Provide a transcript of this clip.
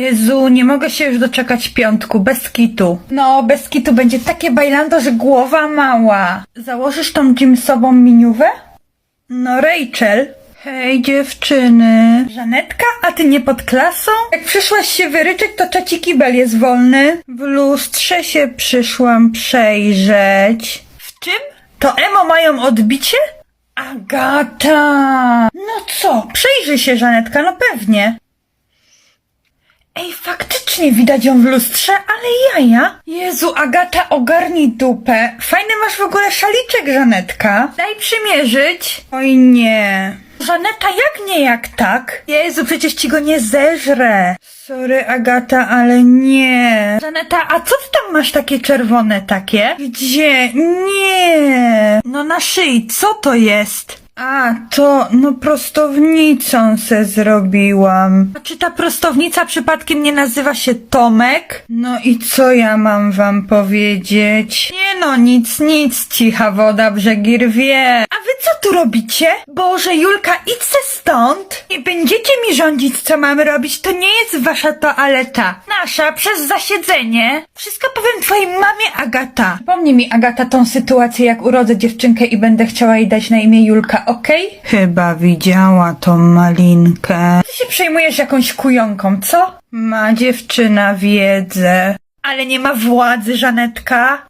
Jezu, nie mogę się już doczekać piątku, bez kitu. No, bez kitu będzie takie bajlando, że głowa mała. Założysz tą Jimsową miniówę? No, Rachel. Hej, dziewczyny. Żanetka, a ty nie pod klasą? Jak przyszłaś się wyryczeć, to trzeci kibel jest wolny. W lustrze się przyszłam przejrzeć. W czym? To emo mają odbicie? Agata! No co, przyjrzyj się, Żanetka, no pewnie. Faktycznie widać ją w lustrze, ale jaja. Jezu, Agata, ogarnij dupę. Fajny masz w ogóle szaliczek, Żanetka. Daj przymierzyć. Oj nie. Żaneta, jak nie, jak tak? Jezu, przecież ci go nie zeżrę. Sorry, Agata, ale nie. Żaneta, a co ty tam masz takie czerwone takie? Gdzie? Nie. No na szyi, co to jest? A, to, no prostownicą se zrobiłam. A czy ta prostownica przypadkiem nie nazywa się Tomek? No i co ja mam wam powiedzieć? Nie no, nic, nic, cicha woda, brzegi rwie. A co tu robicie? Boże, Julka, idź se stąd. Nie będziecie mi rządzić, co mamy robić, to nie jest wasza toaleta. Nasza, przez zasiedzenie. Wszystko powiem twojej mamie, Agata. Pomnij mi, Agata, tą sytuację, jak urodzę dziewczynkę i będę chciała jej dać na imię Julka, okej? Chyba widziała tą malinkę. Ty się przejmujesz jakąś kujonką, co? Ma dziewczyna wiedzę. Ale nie ma władzy, Żanetka.